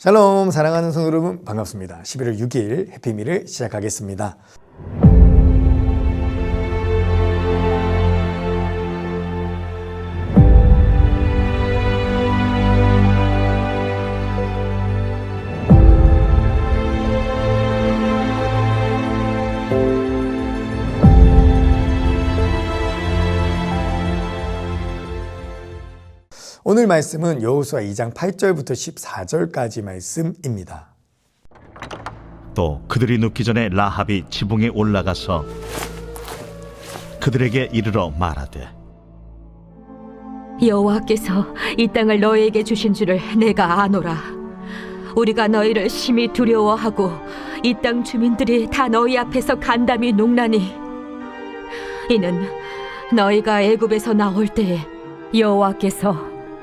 샬롬 사랑하는 성도 여러분 반갑습니다. 11월 6일 해피미를 시작하겠습니다. 오늘 말씀은 여호수아 2장 8절부터 14절까지 말씀입니다. 또 그들이 눕기 전에 라합이 지붕에 올라가서 그들에게 이르러 말하되 여호와께서 이 땅을 너희에게 주신 줄을 내가 아노라. 우리가 너희를 심히 두려워하고 이 땅 주민들이 다 너희 앞에서 간담이 녹나니 이는 너희가 애굽에서 나올 때에 여호와께서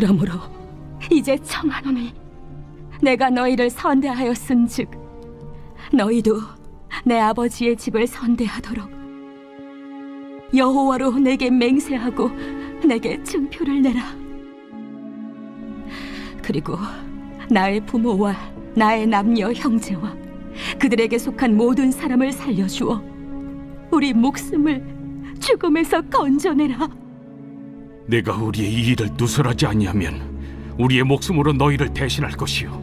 그러므로 이제 청하노니 내가 너희를 선대하였은즉 너희도 내 아버지의 집을 선대하도록 여호와로 내게 맹세하고 내게 증표를 내라. 그리고 나의 부모와 나의 남녀 형제와 그들에게 속한 모든 사람을 살려주어 우리 목숨을 죽음에서 건져내라. 내가 우리의 이 일을 누설하지 아니하면 우리의 목숨으로 너희를 대신할 것이요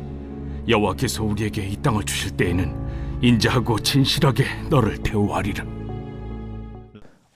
여호와께서 우리에게 이 땅을 주실 때에는 인자하고 진실하게 너를 대우하리라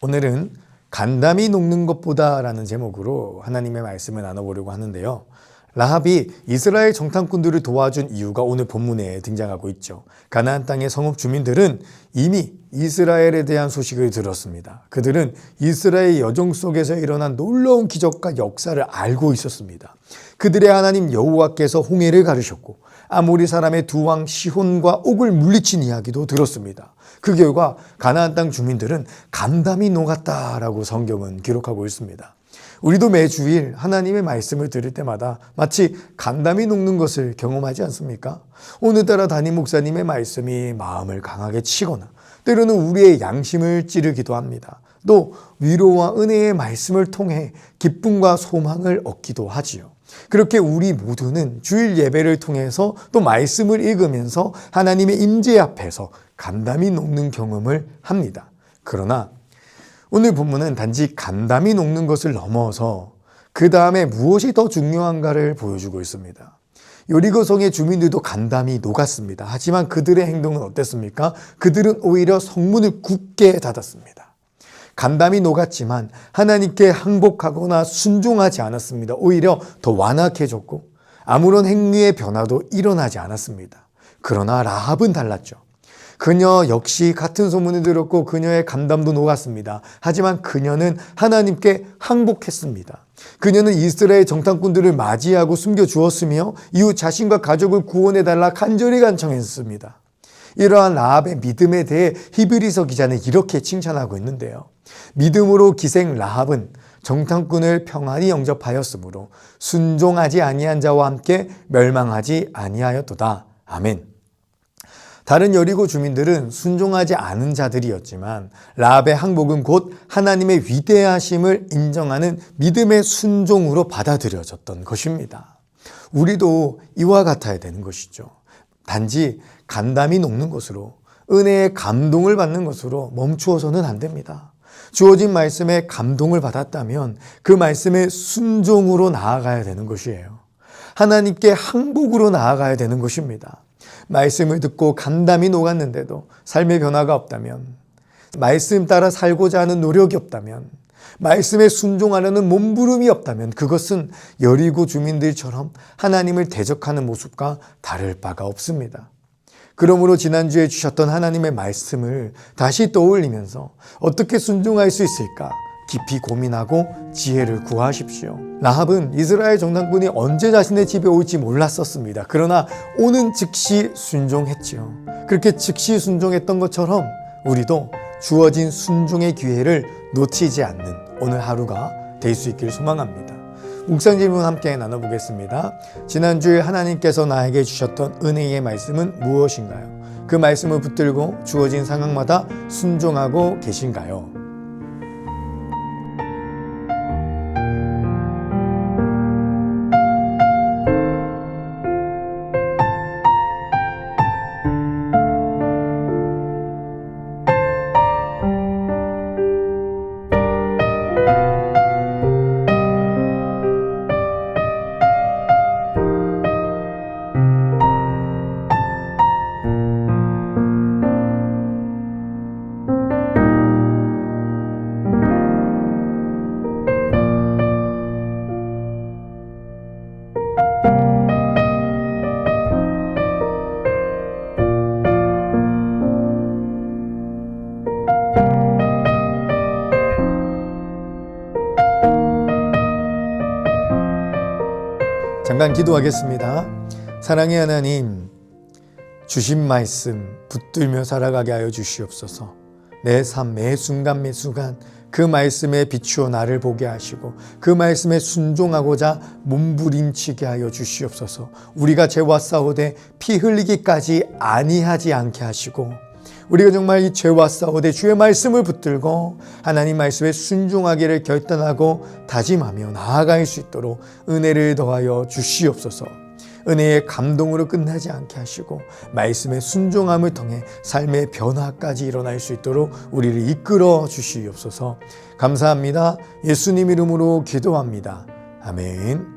오늘은 간담이 녹는 것보다라는 제목으로 하나님의 말씀을 나눠보려고 하는데요. 라합이 이스라엘 정탐꾼들을 도와준 이유가 오늘 본문에 등장하고 있죠. 가나안 땅의 성읍 주민들은 이미 이스라엘에 대한 소식을 들었습니다. 그들은 이스라엘 여정 속에서 일어난 놀라운 기적과 역사를 알고 있었습니다. 그들의 하나님 여호와께서 홍해를 가르셨고 아모리 사람의 두 왕 시혼과 옥을 물리친 이야기도 들었습니다. 그 결과 가나안 땅 주민들은 간담이 녹았다라고 성경은 기록하고 있습니다. 우리도 매주일 하나님의 말씀을 들을 때마다 마치 간담이 녹는 것을 경험하지 않습니까? 오늘따라 담임 목사님의 말씀이 마음을 강하게 치거나 때로는 우리의 양심을 찌르기도 합니다. 또 위로와 은혜의 말씀을 통해 기쁨과 소망을 얻기도 하지요. 그렇게 우리 모두는 주일 예배를 통해서 또 말씀을 읽으면서 하나님의 임재 앞에서 간담이 녹는 경험을 합니다. 그러나 오늘 본문은 단지 간담이 녹는 것을 넘어서 그 다음에 무엇이 더 중요한가를 보여주고 있습니다. 요리고성의 주민들도 간담이 녹았습니다. 하지만 그들의 행동은 어땠습니까? 그들은 오히려 성문을 굳게 닫았습니다. 간담이 녹았지만 하나님께 항복하거나 순종하지 않았습니다. 오히려 더 완악해졌고 아무런 행위의 변화도 일어나지 않았습니다. 그러나 라합은 달랐죠. 그녀 역시 같은 소문을 들었고 그녀의 간담도 녹았습니다. 하지만 그녀는 하나님께 항복했습니다. 그녀는 이스라엘 정탐꾼들을 맞이하고 숨겨 주었으며 이후 자신과 가족을 구원해 달라 간절히 간청했습니다. 이러한 라합의 믿음에 대해 히브리서 기자는 이렇게 칭찬하고 있는데요. 믿음으로 기생 라합은 정탐꾼을 평안히 영접하였으므로 순종하지 아니한 자와 함께 멸망하지 아니하였도다. 아멘. 다른 여리고 주민들은 순종하지 않은 자들이었지만 라합의 항복은 곧 하나님의 위대하심을 인정하는 믿음의 순종으로 받아들여졌던 것입니다. 우리도 이와 같아야 되는 것이죠. 단지 간담이 녹는 것으로 은혜의 감동을 받는 것으로 멈추어서는 안 됩니다. 주어진 말씀에 감동을 받았다면 그 말씀의 순종으로 나아가야 되는 것이에요. 하나님께 항복으로 나아가야 되는 것입니다. 말씀을 듣고 간담이 녹았는데도 삶의 변화가 없다면, 말씀 따라 살고자 하는 노력이 없다면, 말씀에 순종하려는 몸부림이 없다면 그것은 여리고 주민들처럼 하나님을 대적하는 모습과 다를 바가 없습니다. 그러므로 지난주에 주셨던 하나님의 말씀을 다시 떠올리면서 어떻게 순종할 수 있을까 깊이 고민하고 지혜를 구하십시오. 라합은 이스라엘 정탐꾼이 언제 자신의 집에 올지 몰랐었습니다. 그러나 오는 즉시 순종했지요. 그렇게 즉시 순종했던 것처럼 우리도 주어진 순종의 기회를 놓치지 않는 오늘 하루가 될 수 있기를 소망합니다. 묵상 질문 함께 나눠보겠습니다. 지난주에 하나님께서 나에게 주셨던 은혜의 말씀은 무엇인가요? 그 말씀을 붙들고 주어진 상황마다 순종하고 계신가요? 잠깐 기도하겠습니다. 사랑의 하나님, 주신 말씀 붙들며 살아가게 하여 주시옵소서. 내 삶 매 순간 매 순간 그 말씀에 비추어 나를 보게 하시고 그 말씀에 순종하고자 몸부림치게 하여 주시옵소서. 우리가 죄와 싸우되 피 흘리기까지 아니하지 않게 하시고 우리가 정말 이 죄와 싸우되 주의 말씀을 붙들고 하나님 말씀에 순종하기를 결단하고 다짐하며 나아갈 수 있도록 은혜를 더하여 주시옵소서. 은혜의 감동으로 끝나지 않게 하시고 말씀의 순종함을 통해 삶의 변화까지 일어날 수 있도록 우리를 이끌어 주시옵소서. 감사합니다. 예수님 이름으로 기도합니다. 아멘.